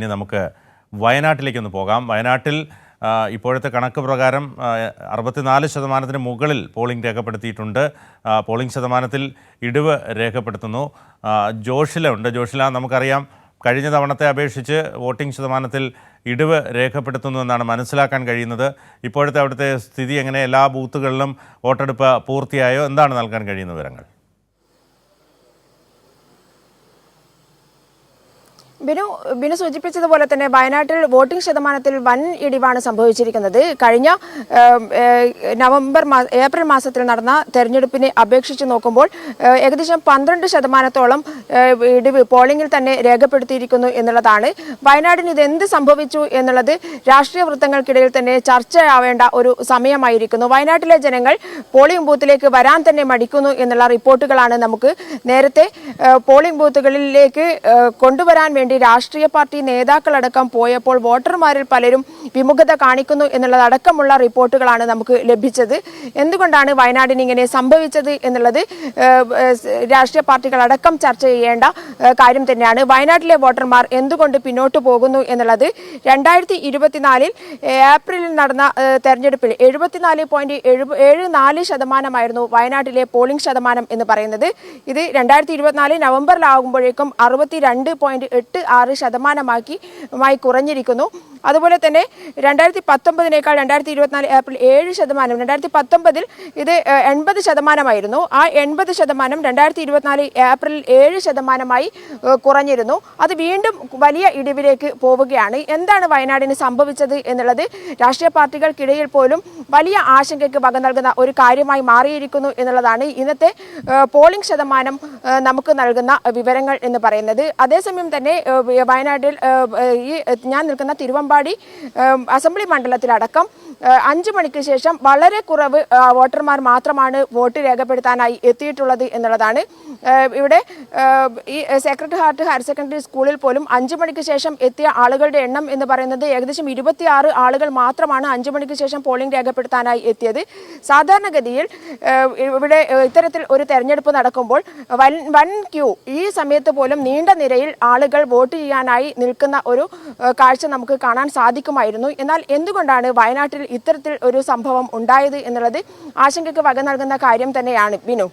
ഇനി നമുക്ക് വയനാട്ടിലേക്കൊന്ന് പോകാം. വയനാട്ടിൽ ഇപ്പോഴത്തെ കണക്ക് പ്രകാരം അറുപത്തിനാല് ശതമാനത്തിന് മുകളിൽ പോളിംഗ് രേഖപ്പെടുത്തിയിട്ടുണ്ട്. പോളിംഗ് ശതമാനത്തിൽ ഇടിവ് രേഖപ്പെടുത്തുന്നു. ജോഷില ഉണ്ട് ജോഷില നമുക്കറിയാം കഴിഞ്ഞ തവണത്തെ അപേക്ഷിച്ച് വോട്ടിംഗ് ശതമാനത്തിൽ ഇടിവ് രേഖപ്പെടുത്തുന്നു എന്നാണ് മനസ്സിലാക്കാൻ കഴിയുന്നത്. ഇപ്പോഴത്തെ അവിടുത്തെ സ്ഥിതി എങ്ങനെ? എല്ലാ ബൂത്തുകളിലും വോട്ടെടുപ്പ് പൂർത്തിയായോ? എന്താണ് നൽകാൻ കഴിയുന്ന വിവരങ്ങൾ? ബിനു ബിനു സൂചിപ്പിച്ചതുപോലെ തന്നെ വയനാട്ടിൽ വോട്ടിംഗ് ശതമാനത്തിൽ വൻ ഇടിവാണ് സംഭവിച്ചിരിക്കുന്നത്. കഴിഞ്ഞ നവംബർ ഏപ്രിൽ മാസത്തിൽ നടന്ന തെരഞ്ഞെടുപ്പിനെ അപേക്ഷിച്ച് നോക്കുമ്പോൾ ഏകദേശം പന്ത്രണ്ട് ശതമാനത്തോളം ഇടിവ് പോളിംഗിൽ തന്നെ രേഖപ്പെടുത്തിയിരിക്കുന്നു എന്നുള്ളതാണ്. വയനാടിന് ഇതെന്ത് സംഭവിച്ചു എന്നുള്ളത് രാഷ്ട്രീയ വൃത്തങ്ങൾക്കിടയിൽ തന്നെ ചർച്ചയാവേണ്ട ഒരു സമയമായിരിക്കുന്നു. വയനാട്ടിലെ ജനങ്ങൾ പോളിംഗ് ബൂത്തിലേക്ക് വരാൻ തന്നെ മടിക്കുന്നു എന്നുള്ള റിപ്പോർട്ടുകളാണ് നമുക്ക് നേരത്തെ പോളിംഗ് ബൂത്തുകളിലേക്ക് കൊണ്ടുവരാൻ വേണ്ടി രാഷ്ട്രീയ പാർട്ടി നേതാക്കളടക്കം പോയപ്പോൾ വോട്ടർമാരിൽ പലരും വിമുഖത കാണിക്കുന്നു എന്നുള്ളതടക്കമുള്ള റിപ്പോർട്ടുകളാണ് നമുക്ക് ലഭിച്ചത്. എന്തുകൊണ്ടാണ് വയനാടിന് ഇങ്ങനെ സംഭവിച്ചത് എന്നുള്ളത് രാഷ്ട്രീയ പാർട്ടികളടക്കം ചർച്ച ചെയ്യേണ്ട കാര്യം തന്നെയാണ്. വയനാട്ടിലെ വോട്ടർമാർ എന്തുകൊണ്ട് പിന്നോട്ട് പോകുന്നു എന്നുള്ളത് രണ്ടായിരത്തി ഇരുപത്തിനാലിൽ ഏപ്രിലിൽ നടന്ന തെരഞ്ഞെടുപ്പിൽ എഴുപത്തിനാല് പോയിന്റ് ഏഴ് നാല് ശതമാനമായിരുന്നു വയനാട്ടിലെ പോളിംഗ് ശതമാനം എന്ന് പറയുന്നത്. ഇത് രണ്ടായിരത്തി ഇരുപത്തിനാല് നവംബറിലാകുമ്പോഴേക്കും അറുപത്തി രണ്ട് പോയിന്റ് എട്ട് ആറ് ശതമാനമാക്കി മായി കുറഞ്ഞിരിക്കുന്നു. അതുപോലെ തന്നെ രണ്ടായിരത്തി പത്തൊമ്പതിനേക്കാൾ രണ്ടായിരത്തി ഇരുപത്തിനാല് ഏപ്രിൽ ഏഴ് ശതമാനം രണ്ടായിരത്തി പത്തൊമ്പതിൽ ഇത് എൺപത് ശതമാനമായിരുന്നു. ആ എൺപത് ശതമാനം രണ്ടായിരത്തി ഇരുപത്തിനാല് ഏപ്രിൽ ഏഴ് ശതമാനമായി കുറഞ്ഞിരുന്നു. അത് വീണ്ടും വലിയ ഇടിവിലേക്ക് പോവുകയാണ്. എന്താണ് വയനാടിന് സംഭവിച്ചത് എന്നുള്ളത് രാഷ്ട്രീയ പാർട്ടികൾക്കിടയിൽ പോലും വലിയ ആശങ്കയ്ക്ക് വക നൽകുന്ന ഒരു കാര്യമായി മാറിയിരിക്കുന്നു എന്നുള്ളതാണ് ഇന്നത്തെ പോളിംഗ് ശതമാനം നമുക്ക് നൽകുന്ന വിവരങ്ങൾ എന്ന് പറയുന്നത്. അതേസമയം തന്നെ വയനാട്ടിൽ ഈ ഞാൻ നിൽക്കുന്ന തിരുവമ്പാടി ഏഹ്, അസംബ്ലി മണ്ഡലത്തിലടക്കം അഞ്ച് മണിക്ക് ശേഷം വളരെ കുറവ് വോട്ടർമാർ മാത്രമാണ് വോട്ട് രേഖപ്പെടുത്താനായി എത്തിയിട്ടുള്ളത് എന്നുള്ളതാണ്. ഇവിടെ ഈ സെക്രട്ടറി ഹാർട്ട് ഹയർ സെക്കൻഡറി സ്കൂളിൽ പോലും അഞ്ച് മണിക്ക് ശേഷം എത്തിയ ആളുകളുടെ എണ്ണം എന്ന് പറയുന്നത് ഏകദേശം ഇരുപത്തിയാറ് ആളുകൾ മാത്രമാണ് അഞ്ച് മണിക്ക് ശേഷം പോളിംഗ് രേഖപ്പെടുത്താനായി എത്തിയത്. സാധാരണഗതിയിൽ ഇവിടെ ഇത്തരത്തിൽ ഒരു തെരഞ്ഞെടുപ്പ് നടക്കുമ്പോൾ വൻ വൻ ക്യൂ ഈ സമയത്ത് പോലും നീണ്ട നിരയിൽ ആളുകൾ വോട്ട് ചെയ്യാനായി നിൽക്കുന്ന ഒരു കാഴ്ച നമുക്ക് കാണാൻ സാധിക്കുമായിരുന്നു. എന്നാൽ എന്തുകൊണ്ടാണ് വയനാട്ടിൽ ഇത്തരത്തിൽ ഒരു സംഭവം ഉണ്ടായത് എന്നുള്ളത് ആശങ്കയ്ക്ക് വക നൽകുന്ന കാര്യം തന്നെയാണ് ബിനു